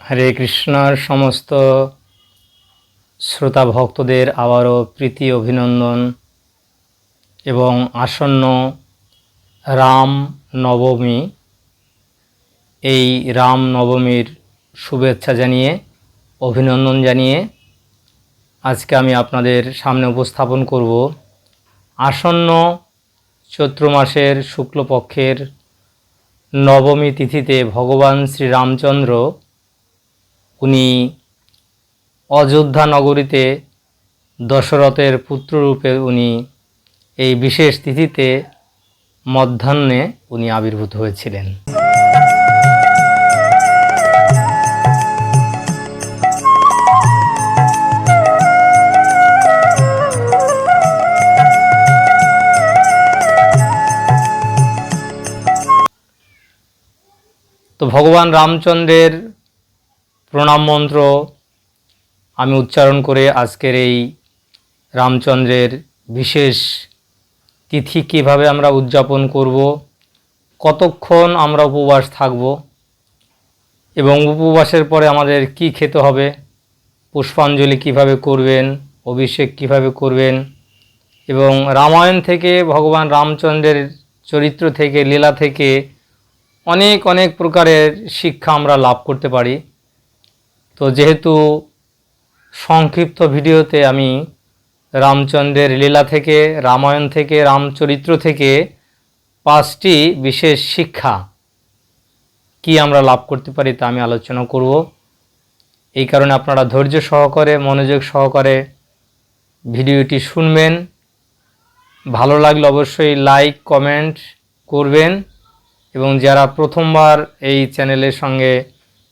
হরে কৃষ্ণর সমস্ত শ্রোতা ভক্তদের আবারও প্রীতি, অভিনন্দন এবং আসন্ন রাম নবমী, এই রাম নবমীর শুভেচ্ছা জানিয়ে, অভিনন্দন জানিয়ে আজকে আমি আপনাদের সামনে উপস্থাপন করব। আসন্ন চৈত্র মাসের শুক্লপক্ষের নবমী তিথিতে ভগবান শ্রীরামচন্দ্র উনি অযোধ্যা নগরীতে দশরথের পুত্ররূপে উনি এই বিশেষ তিথিতে মধ্যাহ্নে উনি আবির্ভূত হয়েছিলেন। তো ভগবান রামচন্দ্রের প্রণাম মন্ত্র আমি উচ্চারণ করে আজকের এই রামচন্দ্রের বিশেষ তিথি কীভাবে আমরা উদযাপন করব, কতক্ষণ আমরা উপবাস থাকব এবং উপবাসের পরে আমাদের কি খেতে হবে, পুষ্পাঞ্জলি কীভাবে করবেন, অভিষেক কীভাবে করবেন এবং রামায়ণ থেকে, ভগবান রামচন্দ্রের চরিত্র থেকে, লীলা থেকে অনেক অনেক প্রকারের শিক্ষা আমরা লাভ করতে পারি। তো যেহেতু সংক্ষিপ্ত ভিডিওতে আমি রামচন্দ্রের লীলা থেকে, রামায়ণ থেকে, রামচরিত্র থেকে পাঁচটি বিশেষ শিক্ষা কি আমরা লাভ করতে পারি তা আমি আলোচনা করব। এই কারণে আপনারা ধৈর্য সহকারে, মনোযোগ সহকারে ভিডিওটি শুনবেন। ভালো লাগলে অবশ্যই লাইক, কমেন্ট করবেন এবং যারা প্রথমবার এই চ্যানেলের সঙ্গে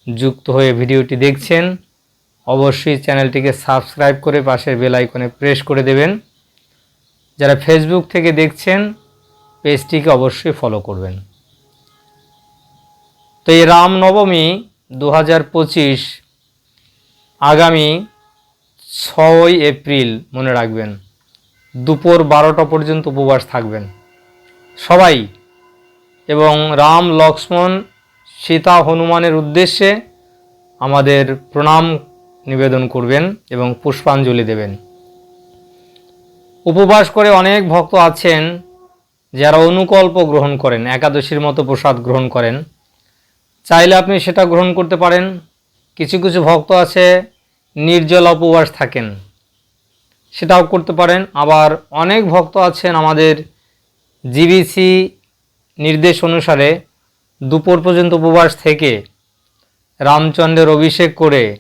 যুক্ত হয়ে ভিডিওটি দেখছেন, অবশ্যই চ্যানেলটিকে সাবস্ক্রাইব করে পাশের বেল আইকনে প্রেস করে দেবেন। যারা ফেসবুক থেকে দেখছেন, পেজটিকে অবশ্যই ফলো করবেন। তো এই রামনবমী দু হাজার পঁচিশ আগামী ছয় এপ্রিল মনে রাখবেন, দুপুর বারোটা পর্যন্ত উপবাস থাকবেন। সবাই এবং রাম, লক্ষ্মণ সীতা হনুমানের উদ্দেশ্যে আমাদের প্রণাম নিবেদন করবেন এবং পুষ্পাঞ্জলি দেবেন। উপবাস করে অনেক ভক্ত আছেন যারা অনুকল্প গ্রহণ করেন, একাদশীর মতো প্রসাদ গ্রহণ করেন। চাইলে আপনি সেটা গ্রহণ করতে পারেন। কিছু কিছু ভক্ত আছে, নির্জলা উপবাস থাকেন। সেটাও করতে পারেন। আবার অনেক ভক্ত আছেন আমাদের জিবিসি নির্দেশ অনুসারে দুপুর পর্যন্ত উপবাস থেকে রামচন্দ্রের অভিষেক করে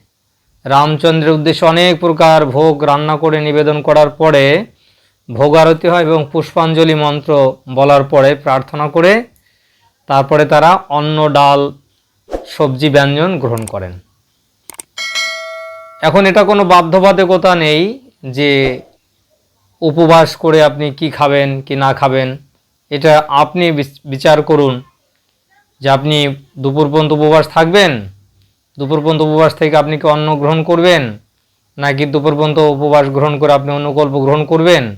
রামচন্দ্রের উদ্দেশ্যে অনেক প্রকার ভোগ রান্না করে নিবেদন করার পরে ভোগ আরতি হয় এবং পুষ্পাঞ্জলি মন্ত্র বলার পরে প্রার্থনা করে তারপরে তারা অন্ন, ডাল, সবজি, ব্যঞ্জন গ্রহণ করেন। এখন এটা কোনো বাধ্যবাধকতা নেই যে উপবাস করে আপনি কি খাবেন, কি না খাবেন, এটা আপনি বিচ- বিচার করুন। যে আপনি দুপুর পর্যন্ত উপবাস থাকবেন? দুপুর পর্যন্ত উপবাস থেকে আপনি কি অন্ন গ্রহণ করবেন? নাকি দুপুর পর্যন্ত উপবাস গ্রহণ করে আপনি অনুকল্প গ্রহণ করবেন?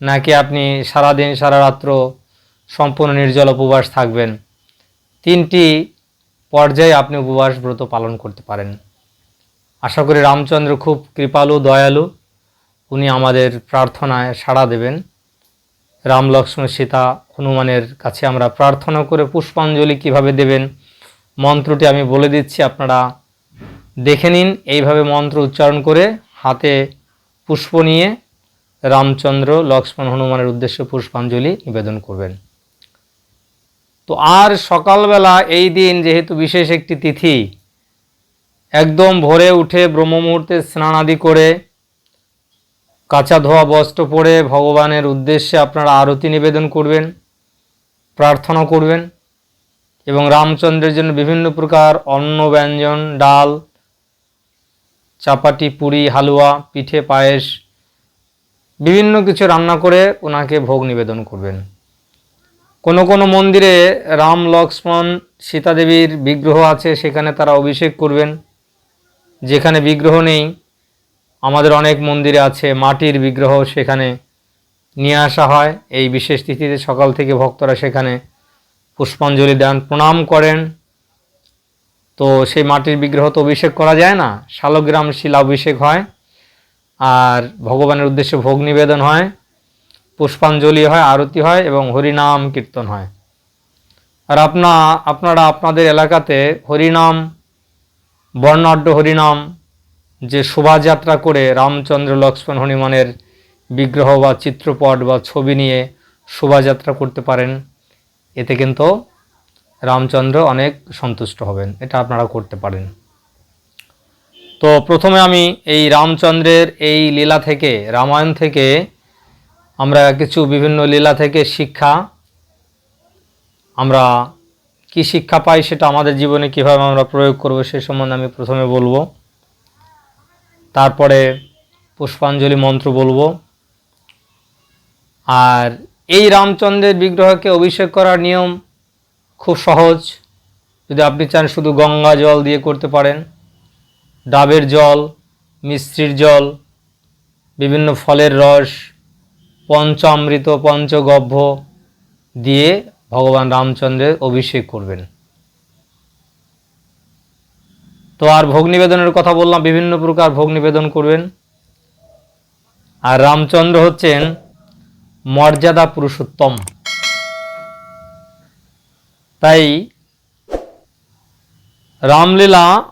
নাকি আপনি সারাদিন সারা রাত্র সম্পূর্ণ নির্জল উপবাস থাকবেন? তিনটি পর্যায়ে আপনি উপবাস ব্রত পালন করতে পারেন। আশা করি রামচন্দ্র খুব কৃপালু, দয়ালু। উনি আমাদের প্রার্থনায় সাড়া দেবেন। রাম লক্ষ্মণ সীতা হনুমানের কাছে আমরা প্রার্থনা করে পুষ্পাঞ্জলি কীভাবে দেবেন? মন্ত্রটি আমি বলে দিচ্ছি, আপনারা দেখে নিন। এইভাবে মন্ত্র উচ্চারণ করে হাতে পুষ্প নিয়ে রামচন্দ্র লক্ষ্মণ হনুমানের উদ্দেশ্যে পুষ্পাঞ্জলি নিবেদন করবেন। তো আর সকালবেলা এই দিন যেহেতু বিশেষ একটি তিথি, একদম ভোরে উঠে ব্রহ্ম মুহূর্তে স্নানাদি করে কাঁচা ধোয়া বস্ত্র পরে ভগবানের উদ্দেশ্যে আপনারা আরতি নিবেদন করবেন, প্রার্থনা করবেন এবং রামচন্দ্রের জন্য বিভিন্ন প্রকার অন্ন, ব্যঞ্জন, ডাল চাপাটি পুরি, হালুয়া, পিঠে, পায়েস, বিভিন্ন কিছু রান্না করে ওনাকে ভোগ নিবেদন করবেন। কোনো কোনো মন্দিরে রাম, লক্ষ্মণ, সীতাদেবীর বিগ্রহ আছে, সেখানে তারা অভিষেক করবেন। যেখানে বিগ্রহ নেই আমাদের অনেক মন্দিরে আছে, মাটির বিগ্রহ সেখানে নিয়ে আসা হয়। এই বিশেষ তিথিতে সকাল থেকে ভক্তরা সেখানে পুষ্পাঞ্জলি দেন, প্রণাম করেন। তো সেই মাটির বিগ্রহ তো অভিষেক করা যায় না, শালগ্রাম শিলা অভিষেক হয় আর ভগবানের উদ্দেশ্যে ভোগ নিবেদন হয়, পুষ্পাঞ্জলি হয়, আরতি হয় এবং হরিনাম কীর্তন হয়। আর আপনা, আপনারা, আপনাদের এলাকাতে হরিনাম, বর্ণাঢ্য হরিনাম যে শোভাযাত্রা করে রামচন্দ্র লক্ষ্মণ হনুমানের বিগ্রহ বা চিত্রপট বা ছবি নিয়ে শোভাযাত্রা করতে পারেন, এতে কিন্তু রামচন্দ্র অনেক সন্তুষ্ট হবেন। এটা আপনারা করতে পারেন। তো প্রথমে আমি এই রামচন্দ্রের এই লীলা থেকে, রামায়ণ থেকে আমরা কিছু বিভিন্ন লীলা থেকে শিক্ষা, আমরা কি শিক্ষা পাই সেটা আমাদের জীবনে কীভাবে আমরা প্রয়োগ করব সে সম্বন্ধে আমি প্রথমে বলব। তারপরে পুষ্পাঞ্জলি মন্ত্র বলব। আর এই রামচন্দ্রের বিগ্রহকে অভিষেক করার নিয়ম খুব সহজ। যদি আপনি চান শুধু গঙ্গা জল দিয়ে করতে পারেন, ডাবের জল, মিশ্রির জল, বিভিন্ন ফলের রস, পঞ্চামৃত, পঞ্চগভ্য দিয়ে ভগবান রামচন্দ্রের অভিষেক করবেন। তো আর ভোগ নিবেদনের কথা বললাম, বিভিন্ন প্রকার ভোগ নিবেদন করবেন। আর রামচন্দ্র হচ্ছেন মর্যাদা পুরুষোত্তম। তাই রামলীলা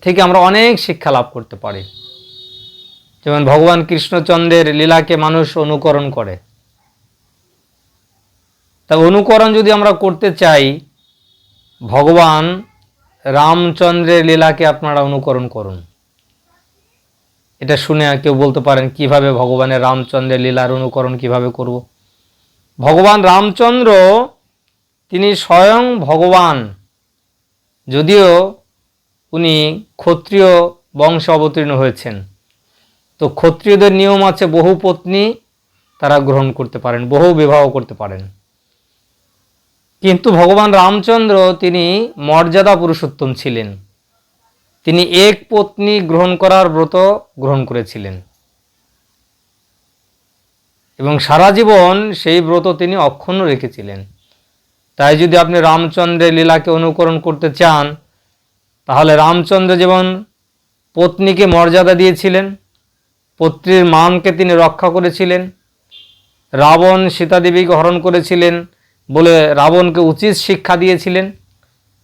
থেকে আমরা অনেক শিক্ষা লাভ করতে পারি। যেমন ভগবান কৃষ্ণচন্দ্রের লীলাকে মানুষ অনুকরণ করে। তা অনুকরণ যদি আমরা করতে চাই ভগবান রামচন্দ্রের লীলাকে আপনারা অনুকরণ করুন। এটা শুনে কেউ বলতে পারেন, কীভাবে ভগবানের রামচন্দ্রের লীলার অনুকরণ কীভাবে করব? ভগবান রামচন্দ্র, তিনি স্বয়ং ভগবান। যদিও উনি ক্ষত্রিয় বংশ অবতীর্ণ হয়েছেন। তো ক্ষত্রিয়দের নিয়ম আছে, বহু পত্নী তারা গ্রহণ করতে পারেন, বহু বিবাহ করতে পারেন। কিন্তু ভগবান রামচন্দ্র তিনি মর্যাদা পুরুষোত্তম ছিলেন। তিনি এক পত্নী গ্রহণ করার ব্রত গ্রহণ করেছিলেন। এবং সারা জীবন সেই ব্রত তিনি অক্ষুণ্ণ রেখেছিলেন। তাই যদি আপনি রামচন্দ্রের লীলাকে অনুকরণ করতে চান, তাহলে রামচন্দ্র যেমন পত্নীকে মর্যাদা দিয়েছিলেন, পত্নীর মানকে তিনি রক্ষা করেছিলেন, রাবণ সীতাদেবীকে হরণ করেছিলেন বলে রাবণকে উচিত শিক্ষা দিয়েছিলেন।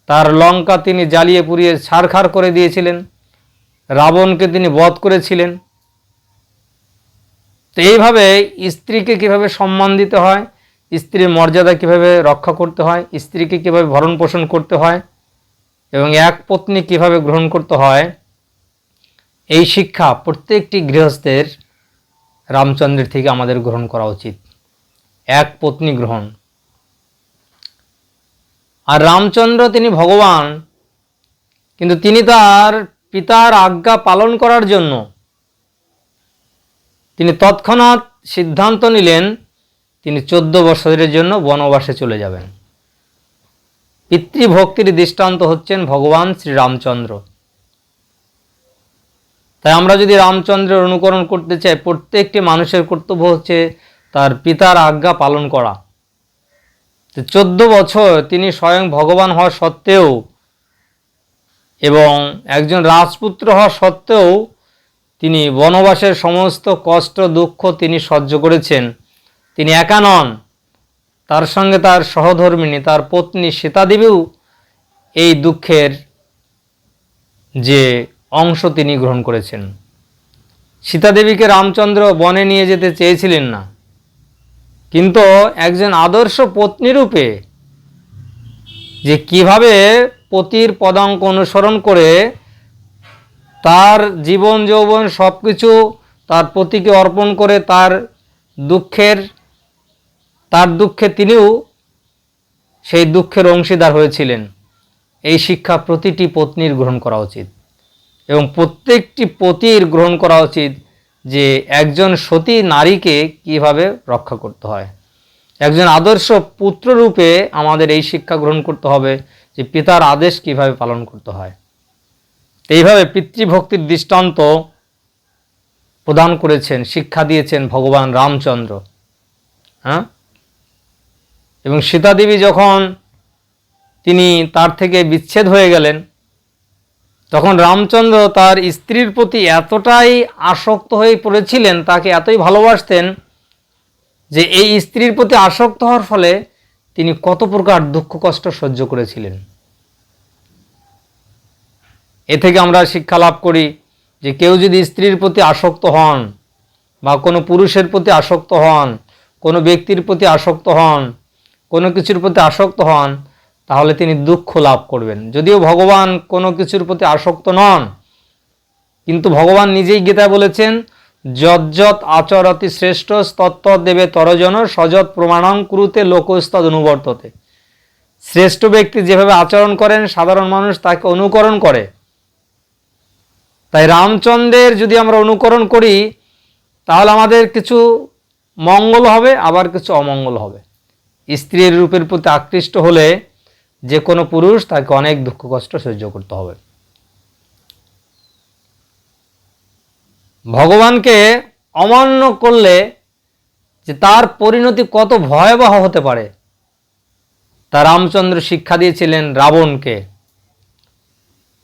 তার লঙ্কা তিনি জ্বালিয়ে পুড়িয়ে ছারখার করে দিয়েছিলেন। রাবণকে তিনি বধ করেছিলেন। তো এইভাবে স্ত্রীকে কীভাবে সম্মান দিতে হয়, স্ত্রীর মর্যাদা কীভাবে রক্ষা করতে হয়, স্ত্রীকে কীভাবে ভরণ পোষণ করতে হয়, এবং এক পত্নী কীভাবে গ্রহণ করতে হয়, এই শিক্ষা প্রত্যেকটি গৃহস্থের রামচন্দ্রের থেকে আমাদের গ্রহণ করা উচিত। এক পত্নী গ্রহণ। আর রামচন্দ্র তিনি ভগবান, কিন্তু তিনি তার পিতার আজ্ঞা পালন করার জন্য। তিনি তৎক্ষণাৎ সিদ্ধান্ত নিলেন, তিনি চোদ্দ বছরের জন্য বনবাসে চলে যাবেন। পিতৃভক্তির দৃষ্টান্ত হচ্ছেন ভগবান শ্রীরামচন্দ্র। তাই আমরা যদি রামচন্দ্রের অনুকরণ করতে চাই, প্রত্যেকটি মানুষের কর্তব্য হচ্ছে তার পিতার আজ্ঞা পালন করা। চোদ্দ বছর তিনি স্বয়ং ভগবান হওয়া সত্ত্বেও এবং একজন রাজপুত্র হওয়া সত্ত্বেও তিনি বনবাসের সমস্ত কষ্ট, দুঃখ তিনি সহ্য করেছেন। তিনি একা নন। তার সঙ্গে তার সহধর্মিনী, তার পত্নী সীতাদেবীও এই দুঃখের যে অংশ তিনি গ্রহণ করেছেন। সীতাদেবীকে রামচন্দ্র বনে নিয়ে যেতে চেয়েছিলেন না। কিন্তু একজন আদর্শ পত্নী রূপে যে কীভাবে পতির পদাঙ্ক অনুসরণ করে তার জীবন, যৌবন সব কিছু তার পতিকে অর্পণ করে তার দুঃখের, তার দুঃখে তিনিও সেই দুঃখের অংশীদার হয়েছিলেন। এই শিক্ষা প্রতিটি পত্নীর গ্রহণ করা উচিত এবং প্রত্যেকটি পতির গ্রহণ করা উচিত। যে একজন সতী নারীকে কীভাবে রক্ষা করতে হয়। একজন আদর্শ পুত্র রূপে আমাদের এই শিক্ষা গ্রহণ করতে হবে যে পিতার আদেশ কীভাবে পালন করতে হয়। এইভাবে পিতৃভক্তির দৃষ্টান্ত প্রদান করেছেন, শিক্ষা দিয়েছেন ভগবান রামচন্দ্র। হ্যাঁ? এবং সীতাদেবী যখন তিনি তার থেকে বিচ্ছেদ হয়ে গেলেন তখন রামচন্দ্র তার স্ত্রীর প্রতি এতটাই আসক্ত হয়ে পড়েছিলেন, তাকে এতই ভালোবাসতেন যে এই স্ত্রীর প্রতি আসক্ত হওয়ার ফলে তিনি কত প্রকার দুঃখ কষ্ট সহ্য করেছিলেন। এ থেকে আমরা শিক্ষা লাভ করি যে কেউ যদি স্ত্রীর প্রতি আসক্ত হন বা কোনো পুরুষের প্রতি আসক্ত হন, কোনো ব্যক্তির প্রতি আসক্ত হন, কোনো কিছুর প্রতি আসক্ত হন তাহলে তিনি দুঃখ লাভ করবেন। যদিও ভগবান কোনো কিছুর প্রতি আসক্ত নন, কিন্তু ভগবান নিজেই গীতা বলেছেন যজ্জত আচরতি শ্রেষ্ঠ তত্ত্ব দেবে তরজন সযৎ প্রমাণং কুরুতে লোকস্তদ অনুবর্ততে। শ্রেষ্ঠ ব্যক্তি যেভাবে আচরণ করেন, সাধারণ মানুষ তাকে অনুকরণ করে। তাই রামচন্দ্রের যদি আমরা অনুকরণ করি, তাহলে আমাদের কিছু মঙ্গল হবে, আবার কিছু অমঙ্গল হবে। স্ত্রীর রূপের প্রতি আকৃষ্ট হলে যে কোনো পুরুষ তাকে অনেক দুঃখ কষ্ট সহ্য করতে হবে। ভগবানকে অমান্য করলে যে তার পরিণতি কত ভয়াবহ হতে পারে, তা রামচন্দ্র শিক্ষা দিয়েছিলেন রাবণকে।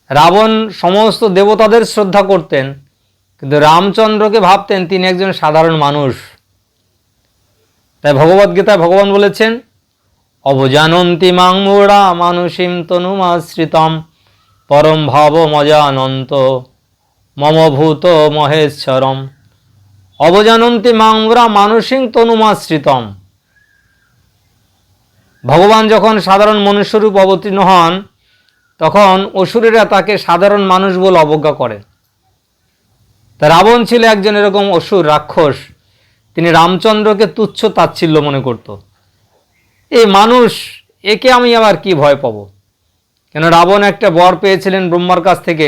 রাবণ সমস্ত দেবতাদের শ্রদ্ধা করতেন, কিন্তু রামচন্দ্রকে ভাবতেন তিনি একজন সাধারণ মানুষ। তাই ভগবদ্গীতায় ভগবান বলেছেন অবজানন্তি মাং মোড়া মানুষিম তনুমাশ্রিতম। পরম ভাব মজানন্ত মমভূত মহেশ্বরম। অবজানন্তি মাংরা মানুষিং তনুমাশ্রিতম। ভগবান যখন সাধারণ মনুষ্যরূপ অবতীর্ণ হন, তখন অসুরেরা তাকে সাধারণ মানুষ বলে অবজ্ঞা করে। তা রাবণ ছিল একজন এরকম অসুর, রাক্ষস। তিনি রামচন্দ্রকে তুচ্ছ তাচ্ছিল্য মনে করত। এই মানুষ, একে আমি আবার কি ভয় পাব? কেন রাবণ একটা বর পেয়েছিলেন ব্রহ্মার কাছ থেকে।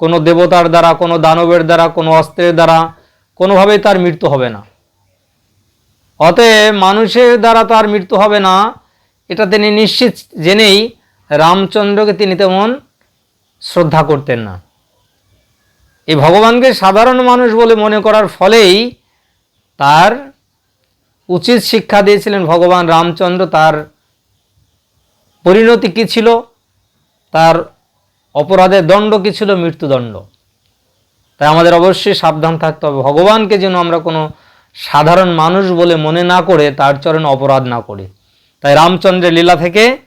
কোনো দেবতার দ্বারা, কোনো দানবের দ্বারা, কোনো অস্ত্রের দ্বারা কোনোভাবেই তার মৃত্যু হবে না। অতএব মানুষের দ্বারা তার মৃত্যু হবে না, এটা তিনি নিশ্চিত জেনেই রামচন্দ্রকে তিনি তেমন শ্রদ্ধা করতেন না। এই ভগবানকে সাধারণ মানুষ বলে মনে করার ফলেই তার উচিত শিক্ষা দিয়েছিলেন ভগবান রামচন্দ্র, তার পরিণতি কী ছিল? তার অপরাধের দণ্ড কী ছিল? মৃত্যুদণ্ড। তাই আমাদের অবশ্যই সাবধান থাকতে হবে। ভগবানকে যেন আমরা কোনো সাধারণ মানুষ বলে মনে না করে, তার চরণে অপরাধ না করি। তাই রামচন্দ্রের লীলা থেকে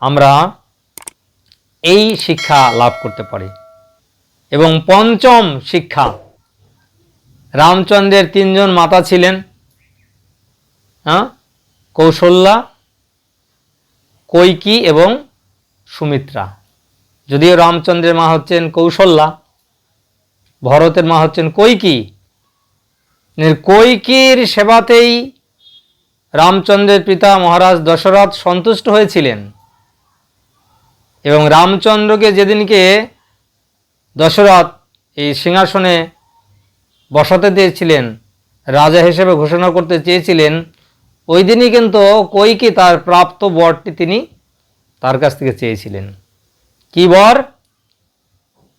আমরা এই শিক্ষা লাভ করতে পারি। এবং পঞ্চম শিক্ষা, রামচন্দ্রের তিনজন মাতা ছিলেন। হ্যাঁ? কৌশল্যা, কৈকি এবং সুমিত্রা। যদিও রামচন্দ্রের মা হচ্ছেন কৌশল্যা, ভরতের মা হচ্ছেন কৈকি কৈকির সেবাতেই রামচন্দ্রের পিতা মহারাজ দশরথ সন্তুষ্ট হয়েছিলেন। এবং রামচন্দ্রকে যেদিনকে দশরথ এই সিংহাসনে বসাতে দিয়েছিলেন, রাজা হিসেবে ঘোষণা করতে চেয়েছিলেন ওই দিনই কিন্তু কৈকি তার প্রাপ্ত বরটি তিনি তার কাছ থেকে চেয়েছিলেন। কি বর?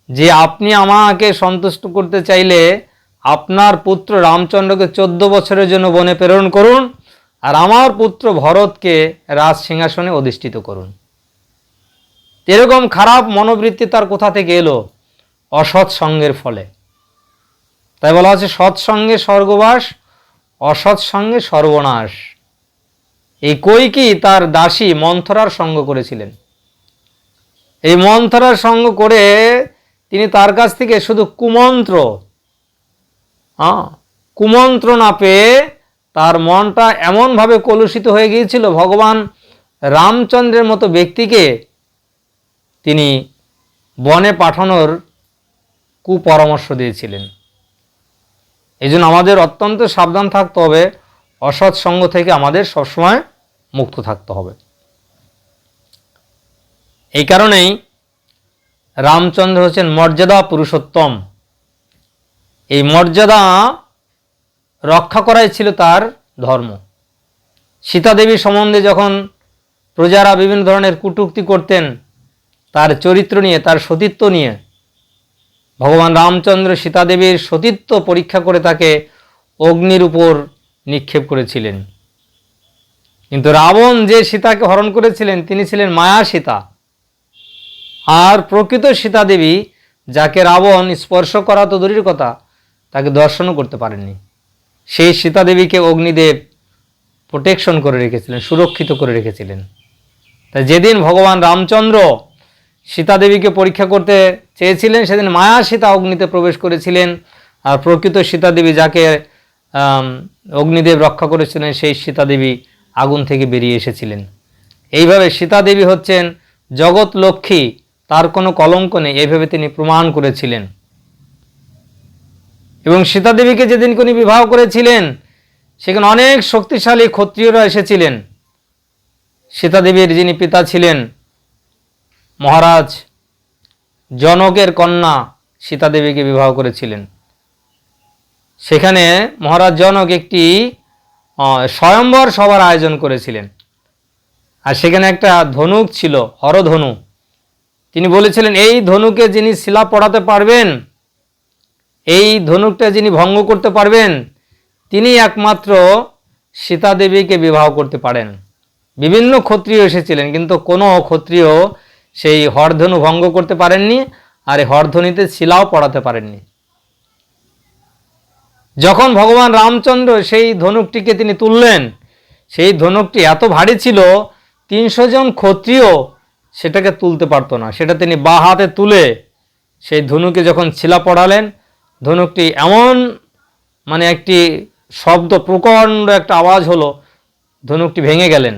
যে আপনি আমাকে সন্তুষ্ট করতে চাইলে আপনার পুত্র রামচন্দ্রকে চোদ্দ বছরের জন্য বনে প্রেরণ করুন আর আমার পুত্র ভরতকে রাজ সিংহাসনে অধিষ্ঠিত করুন। এরকম খারাপ মনোবৃত্তি তার কোথা থেকে এলো? অসৎ সঙ্গের ফলে। তাই বলা হচ্ছে সৎসঙ্গে স্বর্গবাস, অসৎ সঙ্গে সর্বনাশ। কৈকি তার দাসী মন্থরার সঙ্গ করেছিলেন? এই মন্থরার সঙ্গ করে তিনি তার কাছ থেকে শুধু কুমন্ত্র হ্যাঁ কুমন্ত্র না পেয়ে তার মনটা এমনভাবে কলুষিত হয়ে গিয়েছিল ভগবান রামচন্দ্রের মতো ব্যক্তিকে তিনি বনে পাঠানোর কুপরামর্শ দিয়েছিলেন। এই আমাদের অত্যন্ত সাবধান থাকতে হবে, অসৎ সঙ্গ থেকে আমাদের সবসময় মুক্ত থাকতে হবে। এই কারণেই রামচন্দ্র হচ্ছেন মর্যাদা পুরুষোত্তম। এই মর্যাদা রক্ষা করাই ছিল তার ধর্ম। সীতা দেবী সম্বন্ধে যখন প্রজারা বিভিন্ন ধরনের কুটুক্তি করতেন, তার চরিত্র নিয়ে, তার সতীত্ব নিয়ে, ভগবান রামচন্দ্র সীতাদেবীর সতীত্ব পরীক্ষা করে তাকে অগ্নির উপর নিক্ষেপ করেছিলেন। কিন্তু রাবণ যে সীতাকে হরণ করেছিলেন, তিনি ছিলেন মায়া সীতা। আর প্রকৃত সীতা দেবী, যাকে রাবণ স্পর্শ করা তো দূরের কথা, তাকে দর্শনও করতে পারেননি। সেই সীতা দেবীকে অগ্নিদেব প্রোটেকশন করে রেখেছিলেন, সুরক্ষিত করে রেখেছিলেন। তাই যেদিন ভগবান রামচন্দ্র সীতা দেবীকে পরীক্ষা করতে চেয়েছিলেন, সেদিন মায়া সীতা অগ্নিতে প্রবেশ করেছিলেন। আর প্রকৃত সীতা দেবী যাকে অগ্নিদেব রক্ষা করেছিলেন, সেই সীতা দেবী আগুন থেকে বেরিয়ে এসেছিলেন। এইভাবে সীতা দেবী হচ্ছেন জগৎ লক্ষ্মী তার কোনো কলঙ্ক নেই এইভাবে তিনি প্রমাণ করেছিলেন। এবং সীতা দেবীকে যেদিন তিনি বিবাহ করেছিলেন, সেখানে অনেক শক্তিশালী ক্ষত্রিয়রা এসেছিলেন। সীতা দেবীর যিনি পিতা ছিলেন, মহারাজ জনকের কন্যা সীতা দেবীকে বিবাহ করেছিলেন। সেখানে মহারাজ জনক একটি স্বয়ম্বর সভার আয়োজন করেছিলেন। আর সেখানে একটা ধনুক ছিল, হরধনু। তিনি বলেছিলেন, এই ধনুকে যিনি শিলা পড়াতে পারবেন, এই ধনুকটা যিনি ভঙ্গ করতে পারবেন, তিনি একমাত্র সীতা দেবীকে বিবাহ করতে পারেন। বিভিন্ন ক্ষত্রিয় এসেছিলেন, কিন্তু কোনো ক্ষত্রিয় সেই হরধনু ভঙ্গ করতে পারেননি, আর হরধনুতে শিলাও পড়াতে পারেননি। যখন ভগবান রামচন্দ্র সেই ধনুকটিকে তিনি তুললেন, সেই ধনুকটি এত ভারী ছিল, তিনশো জন ক্ষত্রিয় সেটাকে তুলতে পারতো না। সেটা তিনি বা হাতে তুলে সেই ধনুকে যখন ছিলা পড়ালেন, ধনুকটি এমন মানে একটি শব্দ, প্রকাণ্ড একটা আওয়াজ হলো, ধনুকটি ভেঙে গেলেন।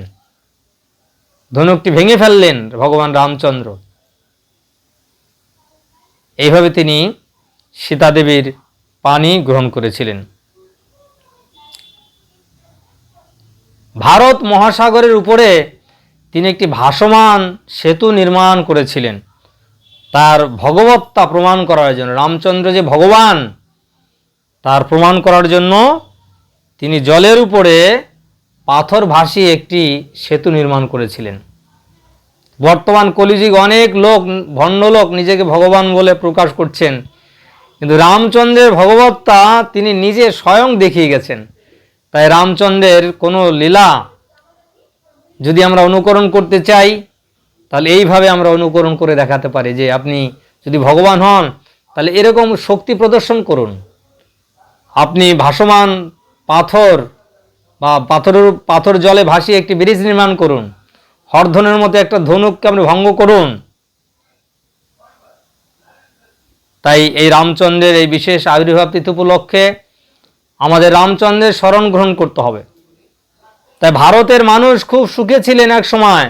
ধনুকটি ভেঙে ফেললেন ভগবান রামচন্দ্র। এইভাবে তিনি সীতাদেবীর পানি গ্রহণ করেছিলেন। ভারত মহাসাগরের উপরে তিনি একটি ভাসমান সেতু নির্মাণ করেছিলেন। তার ভগবত্তা প্রমাণ করার জন্য, রামচন্দ্র যে ভগবান, তার প্রমাণ করার জন্য তিনি জলের উপরে পাথর ভাসিয়ে একটি সেতু নির্মাণ করেছিলেন। বর্তমান কলিযুগ অনেক লোক, ভণ্ড লোক নিজেকে ভগবান বলে প্রকাশ করছেন। কিন্তু রামচন্দ্রের ভগবত্তা তিনি নিজে স্বয়ং দেখিয়ে গেছেন। তাই রামচন্দ্রের কোনো লীলা যদি আমরা অনুকরণ করতে চাই, তাহলে এইভাবে আমরা অনুকরণ করে দেখাতে পারি যে আপনি যদি ভগবান হন, তাহলে এরকম শক্তি প্রদর্শন করুন। আপনি ভাসমান পাথর বা পাথরের পাথর জলে ভাসিয়ে একটি ব্রিজ নির্মাণ করুন। হরধনের মতো একটা ধনুককে আপনি ভঙ্গ করুন। তাই এই রামচন্দ্রের এই বিশেষ আবির্ভাব তিথি উপলক্ষে আমাদের রামচন্দ্রের স্মরণ গ্রহণ করতে হবে। তাই ভারতের মানুষ খুব সুখে ছিলেন এক সময়,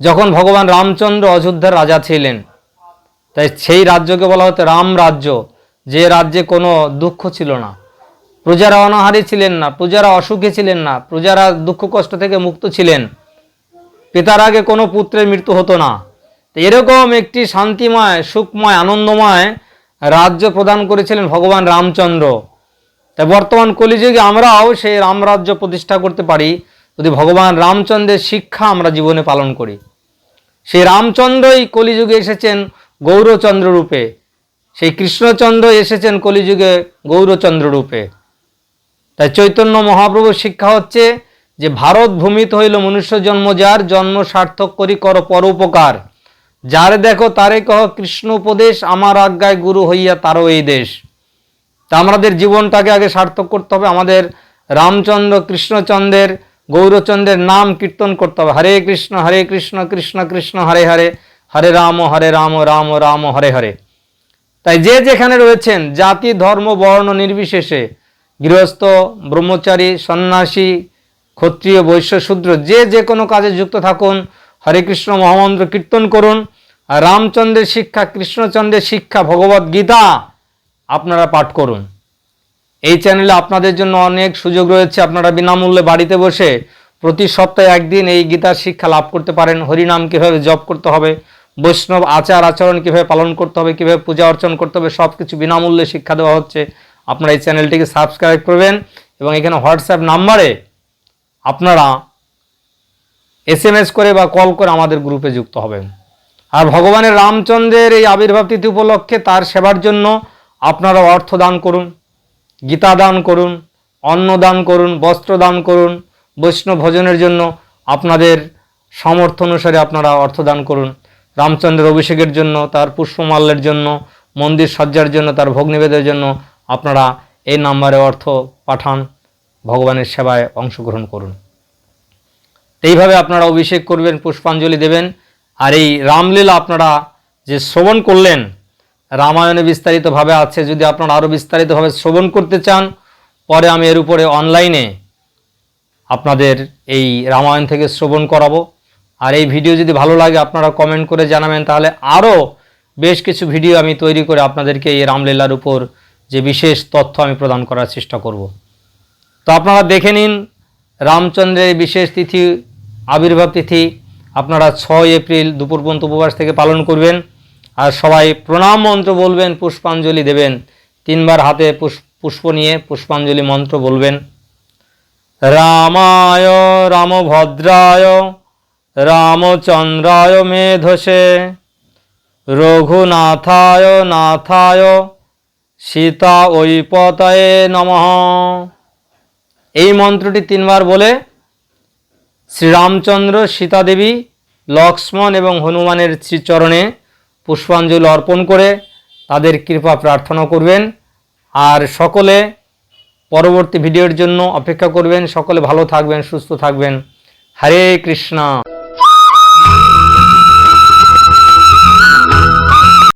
যখন ভগবান রামচন্দ্র অযোধ্যার রাজা ছিলেন। তাই সেই রাজ্যকে বলা হতো রাম রাজ্য, যে রাজ্যে কোনো দুঃখ ছিল না। প্রজারা অনাহারী ছিলেন না, প্রজারা অসুখী ছিলেন না, প্রজারা দুঃখ কষ্ট থেকে মুক্ত ছিলেন। পিতার আগে কোনো পুত্রের মৃত্যু হতো না। তো এরকম একটি শান্তিময়, সুখময়, আনন্দময় রাজ্য প্রদান করেছিলেন ভগবান রামচন্দ্র। তাই বর্তমান কলিযুগে আমরাও সেই রামরাজ্য প্রতিষ্ঠা করতে পারি, যদি ভগবান রামচন্দ্রের শিক্ষা আমরা জীবনে পালন করি। সেই রামচন্দ্রই কলিযুগে এসেছেন গৌরচন্দ্র রূপে। সেই কৃষ্ণচন্দ্র এসেছেন কলিযুগে গৌরচন্দ্র রূপে। তাই চৈতন্য মহাপ্রভুর শিক্ষা হচ্ছে যে, ভারত ভূমিত হইল মনুষ্য জন্ম যার জন্ম সার্থক করি, কর পরোপকার। যার দেখো তারে কহ, কৃষ্ণ উপদেশ, আমার আজ্ঞায় গুরু হইয়া তারও এই দেশ। তা আমাদের জীবনটাকে আগে সার্থক করতে হবে। আমাদের রামচন্দ্র, কৃষ্ণচন্দ্রের, গৌরচন্দ্রের নাম কীর্তন করতে হবে। হরে কৃষ্ণ হরে কৃষ্ণ কৃষ্ণ কৃষ্ণ, হরে হরে হরে রাম হরে রাম রাম রাম, হরে হরে। তাই যে যেখানে রয়েছেন, জাতি, ধর্ম, বর্ণ নির্বিশেষে, গৃহস্থ, ব্রহ্মচারী, সন্ন্যাসী, ক্ষত্রিয়, বৈশ্য, শূদ্র, যে যে কোনো কাজে যুক্ত থাকুন, হরে কৃষ্ণ মহামন্ত্র কীর্তন করুন। রামচন্দ্রের শিক্ষা, কৃষ্ণচন্দ্রের শিক্ষা, ভগবত গীতা আপনারা পাঠ করুন। এই চ্যানেলে আপনাদের জন্য অনেক সুযোগ রয়েছে। আপনারা বিনামূল্যে বাড়িতে বসে প্রতি সপ্তাহে একদিন এই গীতার শিক্ষা লাভ করতে পারেন। হরিনাম কীভাবে জপ করতে হবে, বৈষ্ণব আচার আচরণ কীভাবে পালন করতে হবে, কীভাবে পূজা অর্চন করতে হবে সব কিছু বিনামূল্যে শিক্ষা দেওয়া হচ্ছে। আপনারা এই চ্যানেলটিকে সাবস্ক্রাইব করবেন এবং এখানে হোয়াটসঅ্যাপ নাম্বারে আপনারা এস করে বা কল করে আমাদের গ্রুপে যুক্ত হবেন। আর ভগবানের রামচন্দ্রের এই আবির্ভাব তিথি উপলক্ষে তার সেবার জন্য আপনারা অর্থ দান করুন, গীতা দান করুন, অন্ন দান করুন, বস্ত্র দান করুন, বৈষ্ণব ভোজনের জন্য আপনাদের সামর্থ্য অনুসারে আপনারা অর্থ দান করুন। রামচন্দ্রের অভিষেকের জন্য, তার পুষ্পমাল্যের জন্য, মন্দির সজ্জার জন্য, তার ভোগ নিবেদের জন্য আপনারা এই নাম্বারে অর্থ পাঠান, ভগবানের সেবায় অংশগ্রহণ করুন। এইভাবে আপনারা অভিষেক করবেন, পুষ্পাঞ্জলি দেবেন আর এই রামলীলা আপনারা যে শ্রবণ করলেন, রামায়ণে বিস্তারিতভাবে আছে, যদি আপনারা আরও বিস্তারিতভাবে শ্রবণ করতে চান, পরে আমি এর উপরে অনলাইনে আপনাদের এই রামায়ণ থেকে শ্রবণ করাবো। আর এই ভিডিও যদি ভালো লাগে, আপনারা কমেন্ট করে জানাবেন, তাহলে আরও বেশ কিছু ভিডিও আমি তৈরি করে আপনাদেরকে এই রামলীলার উপর যে বিশেষ তথ্য আমি প্রদান করার চেষ্টা করব। তো আপনারা দেখে নিন, রামচন্দ্রের বিশেষ তিথি, আবির্ভাব তিথি আপনারা ছয় এপ্রিল দুপুর পর্যন্ত উপবাস থেকে পালন করবেন আর সবাই প্রণাম মন্ত্র বলবেন, পুষ্পাঞ্জলি দেবেন। তিনবার হাতে পুষ্প নিয়ে পুষ্পাঞ্জলি মন্ত্র বলবেন। রামায় রামভদ্রায় রামচন্দ্রায় মেধসে রঘুনাথায় নাথায় সীতা ঐপতায় নমঃ। এই মন্ত্রটি তিনবার বলে শ্রীরামচন্দ্র সীতাদেবী, লক্ষ্মণ এবং হনুমানের শ্রীচরণে পুষ্পাঞ্জলি অর্পণ করে তাদের কৃপা প্রার্থনা করবেন। আর সকলে পরবর্তী ভিডিওর জন্য অপেক্ষা করবেন। সকলে ভালো থাকবেন, সুস্থ থাকবেন। হরে কৃষ্ণা।